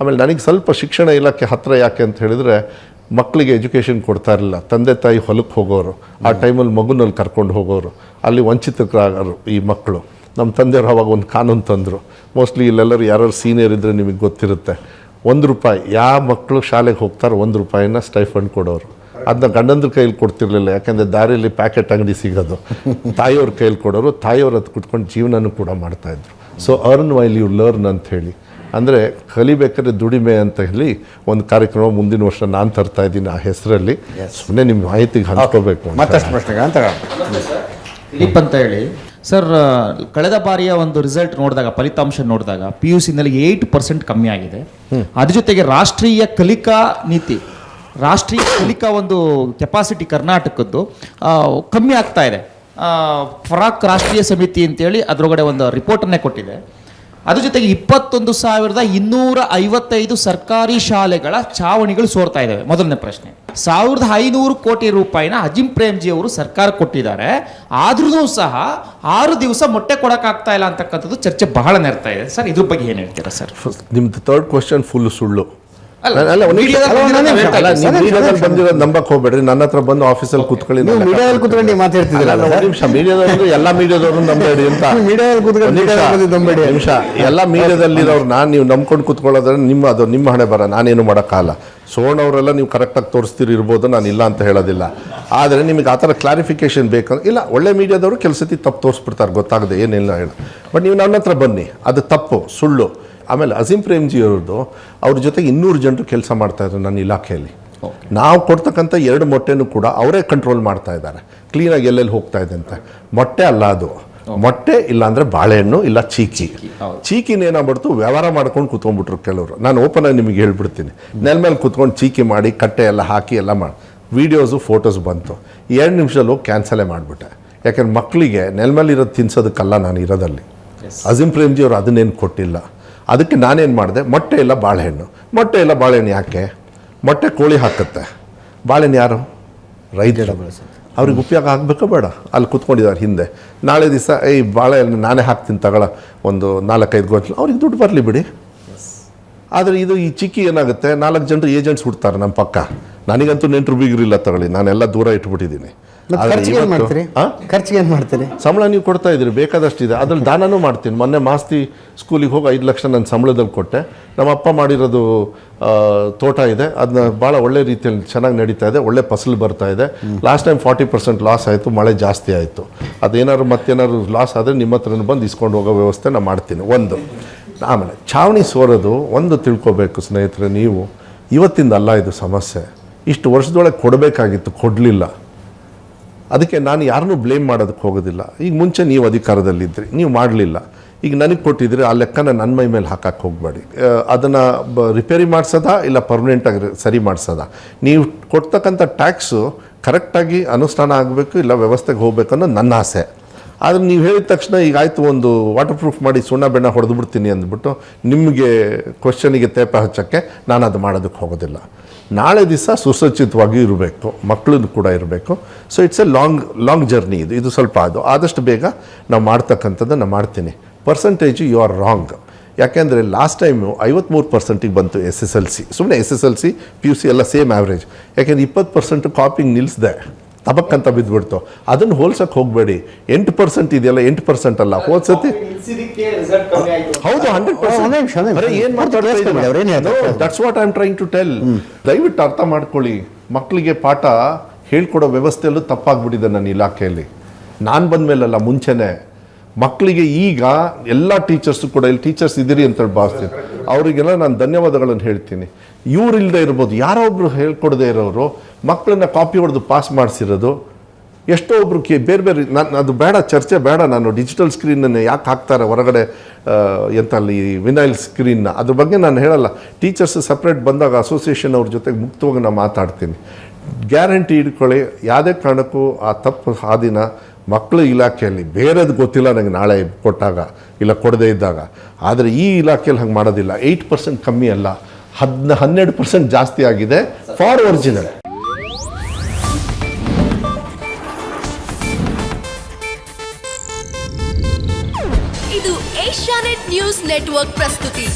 ಆಮೇಲೆ ನನಗೆ ಸ್ವಲ್ಪ ಶಿಕ್ಷಣ ಇಲಾಖೆ ಹತ್ತಿರ ಯಾಕೆ ಅಂತ ಹೇಳಿದರೆ ಮಕ್ಕಳಿಗೆ ಎಜುಕೇಷನ್ ಕೊಡ್ತಾ ಇರಲಿಲ್ಲ. ತಂದೆ ತಾಯಿ ಹೊಲಕ್ಕೆ ಹೋಗೋರು ಆ ಟೈಮಲ್ಲಿ ಮಗುನಲ್ಲಿ ಕರ್ಕೊಂಡು ಹೋಗೋರು ಅಲ್ಲಿ ವಂಚಿತರಾಗರು ಈ ಮಕ್ಕಳು. ನಮ್ಮ ತಂದೆಯವರು ಅವಾಗ ಒಂದು ಕಾನೂನು ತಂದರು. ಮೋಸ್ಟ್ಲಿ ಇಲ್ಲೆಲ್ಲರೂ ಯಾರು ಸೀನಿಯರ್ ಇದ್ದರೆ ನಿಮಗೆ ಗೊತ್ತಿರುತ್ತೆ. ಒಂದು ರೂಪಾಯಿ ಯಾವ ಮಕ್ಕಳು ಶಾಲೆಗೆ ಹೋಗ್ತಾರೋ ಒಂದು ರೂಪಾಯಿನ ಸ್ಟೈಫಂಡ್ ಕೊಡೋರು. ಅದನ್ನ ಗಂಡಂದ್ರ ಕೈಯಲ್ಲಿ ಕೊಡ್ತಿರ್ಲಿಲ್ಲ ಯಾಕಂದರೆ ದಾರಿಯಲ್ಲಿ ಪ್ಯಾಕೆಟ್ ಅಂಗಡಿ ಸಿಗೋದು. ತಾಯಿಯವ್ರ ಕೈಯಲ್ಲಿ ಕೊಡೋರು ತಾಯಿಯವ್ರ ಅದು ಕುಟ್ಕೊಂಡು ಜೀವನನೂ ಕೂಡ ಮಾಡ್ತಾಯಿದ್ರು so earn while you learn ಅಂತ ಹೇಳಿ. ಅಂದರೆ ಕಲಿಬೇಕಾದ್ರೆ ದುಡಿಮೆ ಅಂತ ಹೇಳಿ ಒಂದು ಕಾರ್ಯಕ್ರಮ ಮುಂದಿನ ವರ್ಷ ನಾನು ತರ್ತಾ ಇದ್ದೀನಿ ಆ ಹೆಸರಲ್ಲಿ. ಸುಮ್ಮನೆ ನಿಮ್ಮ ಮಾಹಿತಿಗೆ ಹಂಚ್ಕೋಬೇಕು ಅಂತ. ಮತ್ತಷ್ಟು ಪ್ರಶ್ನೆಗೆ ಅಂತ ದಿಲೀಪ್ ಅಂತ ಹೇಳಿ. ಸರ್ ಕಳೆದ ಬಾರಿಯ ಒಂದು ರಿಸಲ್ಟ್ ನೋಡಿದಾಗ ಫಲಿತಾಂಶ ನೋಡಿದಾಗ ಪಿ ಯು ಸಿನಲ್ಲಿ ಏಯ್ಟ್ ಪರ್ಸೆಂಟ್ ಕಮ್ಮಿ ಆಗಿದೆ. ಅದ್ರ ಜೊತೆಗೆ ರಾಷ್ಟ್ರೀಯ ಕಲಿಕಾ ನೀತಿ ರಾಷ್ಟ್ರೀಯ ಕಲಿಕಾ ಒಂದು ಕೆಪಾಸಿಟಿ ಕರ್ನಾಟಕದ್ದು ಕಮ್ಮಿ ಆಗ್ತಾ ಇದೆ. ಫರಾಕ್ ರಾಷ್ಟ್ರೀಯ ಸಮಿತಿ ಅಂತೇಳಿ ಅದರೊಳಗಡೆ ಒಂದು ರಿಪೋರ್ಟನ್ನೇ ಕೊಟ್ಟಿದೆ. ಅದ್ರ ಜೊತೆಗೆ ಇಪ್ಪತ್ತೊಂದು ಸಾವಿರದ ಇನ್ನೂರ ಐವತ್ತೈದು ಸರ್ಕಾರಿ ಶಾಲೆಗಳ ಚಾವಣಿಗಳು ಸೋರ್ತಾ ಇದ್ದಾವೆ ಮೊದಲನೇ ಪ್ರಶ್ನೆ. ಸಾವಿರದ ಐನೂರು ಕೋಟಿ ರೂಪಾಯಿನ ಅಜಿಂ ಪ್ರೇಮ್ಜಿ ಅವರು ಸರ್ಕಾರ ಕೊಟ್ಟಿದ್ದಾರೆ. ಆದ್ರೂ ಸಹ ಆರು ದಿವಸ ಮೊಟ್ಟೆ ಕೊಡೋಕ್ಕಾಗ್ತಾ ಇಲ್ಲ ಅಂತಕ್ಕಂಥದ್ದು ಚರ್ಚೆ ಬಹಳ ನೆರ್ತಾ ಇದೆ. ಸರ್, ಇದ್ರ ಬಗ್ಗೆ ಏನು ಹೇಳ್ತೀರಾ ಸರ್? ನಿಮ್ದು ಥರ್ಡ್ ಕ್ವಶನ್ ಫುಲ್ ಸುಳ್ಳು. ನಂಬಕ್ ಹೋಗ್ಬೇಡ್ರಿ. ನನ್ನ ಹತ್ರ ಬಂದು ಆಫೀಸಲ್ಲಿ ಕುತ್ಕೊಳ್ಳಿ ನೀವು ಮೀಡಿಯಾದಲ್ಲಿ ಕೂತ್ಕೊಂಡು ಒಂದ್ ನಿಮಿಷ. ಮೀಡಿಯಾದವರು ಎಲ್ಲ ಮೀಡಿಯಾದವರು ನಂಬೇಡಿ ಅಂತ. ಮೀಡಿಯಾದಲ್ಲಿ ಕೂತ್ಕೊಂಡು ಒಂದ್ ನಿಮಿಷ, ಎಲ್ಲ ಮೀಡಿಯಾದಲ್ಲಿರೋರು ನಾನು ನೀವು ನಂಬ್ಕೊಂಡು ಕುತ್ಕೊಳ್ಳೋದ್ರೆ ನಿಮ್ಮ ಅದು ನಿಮ್ಮ ಹಣೆ ಬರ. ನಾನೇನು ಮಾಡೋಕ್ಕಾಗಲ್ಲ. ಸೋಣವರೆಲ್ಲ ನೀವು ಕರೆಕ್ಟಾಗಿ ತೋರಿಸ್ತೀರಿ ಇರ್ಬೋದು ನಾನು ಇಲ್ಲ ಅಂತ ಹೇಳೋದಿಲ್ಲ. ಆದರೆ ನಿಮಗೆ ಆ ಥರ ಕ್ಲಾರಿಫಿಕೇಶನ್ ಬೇಕಂದ್ರೆ ಇಲ್ಲ ಒಳ್ಳೆ ಮೀಡಿಯಾದವರು ಕೆಲಸತಿ ತಪ್ಪು ತೋರಿಸ್ಬಿಡ್ತಾರೆ ಗೊತ್ತಾಗದೆ ಏನಿಲ್ಲ ಹೇಳ. ಬಟ್ ನೀವು ನನ್ನ ಹತ್ರ ಬನ್ನಿ. ಅದು ತಪ್ಪು ಸುಳ್ಳು. ಆಮೇಲೆ ಅಜಿಂ ಪ್ರೇಮ್ಜಿ ಅವ್ರದ್ದು ಅವ್ರ ಜೊತೆಗೆ ಇನ್ನೂರು ಜನರು ಕೆಲಸ ಮಾಡ್ತಾ ಇದ್ರು ನನ್ನ ಇಲಾಖೆಯಲ್ಲಿ. ನಾವು ಕೊಡ್ತಕ್ಕಂಥ ಎರಡು ಮೊಟ್ಟೆನೂ ಕೂಡ ಅವರೇ ಕಂಟ್ರೋಲ್ ಮಾಡ್ತಾ ಇದ್ದಾರೆ. ಕ್ಲೀನಾಗಿ ಎಲ್ಲೆಲ್ಲಿ ಹೋಗ್ತಾ ಇದೆ ಅಂತ. ಮೊಟ್ಟೆ ಅಲ್ಲ ಅದು. ಮೊಟ್ಟೆ ಇಲ್ಲಾಂದರೆ ಬಾಳೆಹಣ್ಣು ಇಲ್ಲ ಚೀಕಿ. ಚೀಕಿನ ಏನಾಗ್ಬಿಡ್ತು? ವ್ಯವಹಾರ ಮಾಡ್ಕೊಂಡು ಕೂತ್ಕೊಂಡ್ಬಿಟ್ರು ಕೆಲವರು. ನಾನು ಓಪನ್ ಆಗಿ ನಿಮಗೆ ಹೇಳ್ಬಿಡ್ತೀನಿ. ನೆಲ ಮೇಲೆ ಕೂತ್ಕೊಂಡು ಚೀಕಿ ಮಾಡಿ ಕಟ್ಟೆ ಎಲ್ಲ ಹಾಕಿ ಎಲ್ಲ ಮಾಡಿ. ವೀಡಿಯೋಸು ಫೋಟೋಸ್ ಬಂತು. ಎರಡು ನಿಮಿಷದಲ್ಲಿ ಹೋಗಿ ಕ್ಯಾನ್ಸಲೇ ಮಾಡಿಬಿಟ್ಟೆ. ಯಾಕಂದ್ರೆ ಮಕ್ಕಳಿಗೆ ನೆಲ ಮೇಲೆ ಇರೋದು ತಿನ್ಸೋದಕ್ಕಲ್ಲ ನಾನು ಇರೋದಲ್ಲಿ. ಅಜಿಂ ಪ್ರೇಮ್ಜಿ ಅವರು ಅದನ್ನೇನು ಕೊಟ್ಟಿಲ್ಲ. ಅದಕ್ಕೆ ನಾನೇನು ಮಾಡಿದೆ? ಮೊಟ್ಟೆ ಇಲ್ಲ ಬಾಳೆಹಣ್ಣು. ಮೊಟ್ಟೆ ಇಲ್ಲ ಬಾಳೆಹಣ್ಣು ಯಾಕೆ? ಮೊಟ್ಟೆ ಕೋಳಿ ಹಾಕುತ್ತೆ. ಬಾಳೆಹಣ್ಣು ಯಾರು? ರೈತರು. ಅವ್ರಿಗೆ ಉಪಯೋಗ ಆಗಬೇಕೋ ಬೇಡ. ಅಲ್ಲಿ ಕುತ್ಕೊಂಡಿದ್ದಾರೆ ಹಿಂದೆ. ನಾಳೆ ದಿವಸ ಈ ಬಾಳೆಹಣ್ಣು ನಾನೇ ಹಾಕ್ತೀನಿ ತಗೊಳ. ಒಂದು ನಾಲ್ಕೈದು ಗೊಂಚಲು ಅವ್ರಿಗೆ ದುಡ್ಡು ಬರಲಿ ಬಿಡಿ. ಆದರೆ ಇದು ಈ ಚಿಕ್ಕಿ ಏನಾಗುತ್ತೆ? ನಾಲ್ಕು ಜನರು ಏಜೆಂಟ್ಸ್ ಹುಡ್ತಾರೆ ನಮ್ಮ ಪಕ್ಕ. ನನಗಂತೂ ನೆಂಟರು ಬೀಗರಿಲ್ಲ ತಗೊಳ್ಳಿ. ನಾನೆಲ್ಲ ದೂರ ಇಟ್ಬಿಟ್ಟಿದ್ದೀನಿ. ಖರ್ಚಿಗೆ ಏನು ಮಾಡ್ತೀರಿ? ಖರ್ಚಿಗೆ ಏನು ಮಾಡ್ತೀರಿ? ಸಂಬಳ ನೀವು ಕೊಡ್ತಾ ಇದ್ದೀರಿ ಬೇಕಾದಷ್ಟಿದೆ. ಅದ್ರಲ್ಲಿ ದಾನನೂ ಮಾಡ್ತೀನಿ. ಮೊನ್ನೆ ಮಾಸ್ತಿ ಸ್ಕೂಲಿಗೆ ಹೋಗಿ ಐದು ಲಕ್ಷ ನನ್ನ ಸಂಬಳದಲ್ಲಿ ಕೊಟ್ಟೆ. ನಮ್ಮ ಅಪ್ಪ ಮಾಡಿರೋದು ತೋಟ ಇದೆ. ಅದನ್ನ ಭಾಳ ಒಳ್ಳೆ ರೀತಿಯಲ್ಲಿ ಚೆನ್ನಾಗಿ ನಡೀತಾ ಇದೆ. ಒಳ್ಳೆ ಫಸಲು ಬರ್ತಾ ಇದೆ. Last time forty percent loss ಆಯಿತು ಮಳೆ ಜಾಸ್ತಿ ಆಯಿತು. ಅದೇನಾದ್ರು ಮತ್ತೇನಾದ್ರು ಲಾಸ್ ಆದರೆ ನಿಮ್ಮ ಹತ್ರನೂ ಬಂದು ಇಸ್ಕೊಂಡು ಹೋಗೋ ವ್ಯವಸ್ಥೆ ನಾನು ಮಾಡ್ತೀನಿ. ಒಂದು ಆಮೇಲೆ ಛಾವಣಿ ಸೋರೋದು ಒಂದು ತಿಳ್ಕೊಬೇಕು ಸ್ನೇಹಿತರೆ ನೀವು. ಇವತ್ತಿಂದ ಅಲ್ಲ ಇದು ಸಮಸ್ಯೆ. ಇಷ್ಟು ವರ್ಷದೊಳಗೆ ಕೊಡಬೇಕಾಗಿತ್ತು ಕೊಡಲಿಲ್ಲ. ಅದಕ್ಕೆ ನಾನು ಯಾರನ್ನೂ ಬ್ಲೇಮ್ ಮಾಡೋದಕ್ಕೆ ಹೋಗೋದಿಲ್ಲ. ಈಗ ಮುಂಚೆ ನೀವು ಅಧಿಕಾರದಲ್ಲಿದ್ದಿರಿ ನೀವು ಮಾಡಲಿಲ್ಲ. ಈಗ ನನಗೆ ಕೊಟ್ಟಿದ್ರೆ ಆ ಲೆಕ್ಕನ ನನ್ನ ಮೈ ಮೇಲೆ ಹಾಕಕ್ಕೆ ಹೋಗಬೇಡಿ. ಅದನ್ನು ಬ ರಿಪೇರಿ ಮಾಡಿಸೋದಾ ಇಲ್ಲ ಪರ್ಮನೆಂಟಾಗಿ ಸರಿ ಮಾಡಿಸೋದಾ? ನೀವು ಕೊಡ್ತಕ್ಕಂಥ ಟ್ಯಾಕ್ಸು ಕರೆಕ್ಟಾಗಿ ಅನುಷ್ಠಾನ ಆಗಬೇಕು ಇಲ್ಲ ವ್ಯವಸ್ಥೆಗೆ ಹೋಗ್ಬೇಕು ಅನ್ನೋದು ನನ್ನ ಆಸೆ. ಆದರೆ ನೀವು ಹೇಳಿದ ತಕ್ಷಣ ಈಗ ಆಯಿತು ಒಂದು ವಾಟರ್ ಪ್ರೂಫ್ ಮಾಡಿ ಸುಣ್ಣ ಬೆಣ್ಣ ಹೊಡೆದು ಬಿಡ್ತೀನಿ ಅಂದ್ಬಿಟ್ಟು ನಿಮಗೆ ಕ್ವಶನಿಗೆ ತೇಪ ಹಚ್ಚೋಕ್ಕೆ ನಾನು ಅದು ಮಾಡೋದಕ್ಕೆ ಹೋಗೋದಿಲ್ಲ. ನಾಳೆ ದಿವಸ ಸುಸಜ್ಜಿತವಾಗಿ ಇರಬೇಕು ಮಕ್ಕಳದ್ದು ಕೂಡ ಇರಬೇಕು. So it's a long long journey ಇದು. ಇದು ಸ್ವಲ್ಪ ಅದು. ಆದಷ್ಟು ಬೇಗ ನಾವು ಮಾಡ್ತಕ್ಕಂಥದ್ದನ್ನು ಮಾಡ್ತೀನಿ. ಪರ್ಸಂಟೇಜು ಯು ಆರ್ ರಾಂಗ್ ಯಾಕೆಂದರೆ ಲಾಸ್ಟ್ ಟೈಮು ಐವತ್ತ್ಮೂರು ಪರ್ಸೆಂಟಿಗೆ ಬಂತು ಎಸ್ ಎಸ್ ಎಲ್ ಸಿ ಸುಮ್ಮನೆ S S L C P U C ಎಲ್ಲ ಸೇಮ್ ಆ್ಯಾವ್ರೇಜ್ ಯಾಕೆಂದ್ರೆ ಇಪ್ಪತ್ತು ಪರ್ಸೆಂಟು ಕಾಪಿಂಗ್ ನಿಲ್ಲಿಸ್ದೆ ತಬಕ್ಕಂತ ಬಿದ್ದುಬಿಡ್ತು ಅದನ್ನು ಹೋಲ್ಸಕ್ಕೆ ಹೋಗಬೇಡಿ. ಎಂಟು ಪರ್ಸೆಂಟ್ ಇದೆಯಲ್ಲ ಎಂಟು ಪರ್ಸೆಂಟ್ ಅಲ್ಲ. ಹೋದ್ಸತಿ ಹೌದು ಹಂಡ್ರೆಡ್ ಪರ್ಸೆಂಟ್ ಏನು? That's what I am trying to tell ದಯವಿಟ್ಟು ಅರ್ಥ ಮಾಡ್ಕೊಳ್ಳಿ. ಮಕ್ಕಳಿಗೆ ಪಾಠ ಹೇಳ್ಕೊಡೋ ವ್ಯವಸ್ಥೆಯಲ್ಲೂ ತಪ್ಪಾಗ್ಬಿಟ್ಟಿದೆ ನನ್ನ ಇಲಾಖೆಯಲ್ಲಿ. ನಾನು ಬಂದಮೇಲಲ್ಲ ಮುಂಚೆನೆ ಮಕ್ಕಳಿಗೆ ಈಗ ಎಲ್ಲ ಟೀಚರ್ಸು ಕೂಡ ಇಲ್ಲಿ ಟೀಚರ್ಸ್ ಇದ್ದೀರಿ ಅಂತ ಭಾವಿಸ್ತೀನಿ. ಅವರಿಗೆಲ್ಲ ನಾನು ಧನ್ಯವಾದಗಳನ್ನು ಹೇಳ್ತೀನಿ. ಇವರಿಲ್ಲದೆ ಇರ್ಬೋದು ಯಾರೋ ಒಬ್ರು ಹೇಳ್ಕೊಡದೇ ಇರೋರು ಮಕ್ಕಳನ್ನ ಕಾಪಿ ಹೊಡೆದು ಪಾಸ್ ಮಾಡಿಸಿರೋದು, ಎಷ್ಟೋ ಒಬ್ರು ಕೇ, ಬೇರೆ ಬೇರೆ, ನಾನು, ಅದು ಬೇಡ, ಚರ್ಚೆ ಬೇಡ ನಾನು ಡಿಜಿಟಲ್ ಸ್ಕ್ರೀನನ್ನು ಯಾಕೆ ಹಾಕ್ತಾರೆ ಹೊರಗಡೆ ಎಂತ ಅಲ್ಲಿ ವಿನೈಲ್ ಸ್ಕ್ರೀನ್ನ ಅದ್ರ ಬಗ್ಗೆ ನಾನು ಹೇಳಲ್ಲ. ಟೀಚರ್ಸ್ ಸಪ್ರೇಟ್ ಬಂದಾಗ ಅಸೋಸಿಯೇಷನ್ ಅವ್ರ ಜೊತೆಗೆ ಮುಕ್ತವಾಗಿ ನಾನು ಮಾತಾಡ್ತೀನಿ. ಗ್ಯಾರಂಟಿ ಇಟ್ಕೊಳ್ಳಿ, ಯಾವುದೇ ಕಾರಣಕ್ಕೂ ಆ ತಪ್ಪು ಹಾದಿನ ಮಕ್ಕಳ ಇಲಾಖೆಯಲ್ಲಿ ಬೇರೆದು ಗೊತ್ತಿಲ್ಲ ನನಗೆ ನಾಳೆ ಕೊಟ್ಟಾಗ ಇಲ್ಲ ಕೊಡದೇ ಇದ್ದಾಗ. ಆದರೆ ಈ ಇಲಾಖೆಯಲ್ಲಿ ಹಂಗೆ ಮಾಡೋದಿಲ್ಲ. ಏಯ್ಟ್ ಪರ್ಸೆಂಟ್ ಕಮ್ಮಿ ಅಲ್ಲ. ಹದ್ನ, ಹನ್ನೆರಡು ಪರ್ಸೆಂಟ್ ಜಾಸ್ತಿ ಆಗಿದೆ. For original. ಇದು ಏಷ್ಯಾನೆಟ್ ನ್ಯೂಸ್ ನೆಟ್ವರ್ಕ್ ಪ್ರಸ್ತುತಿ.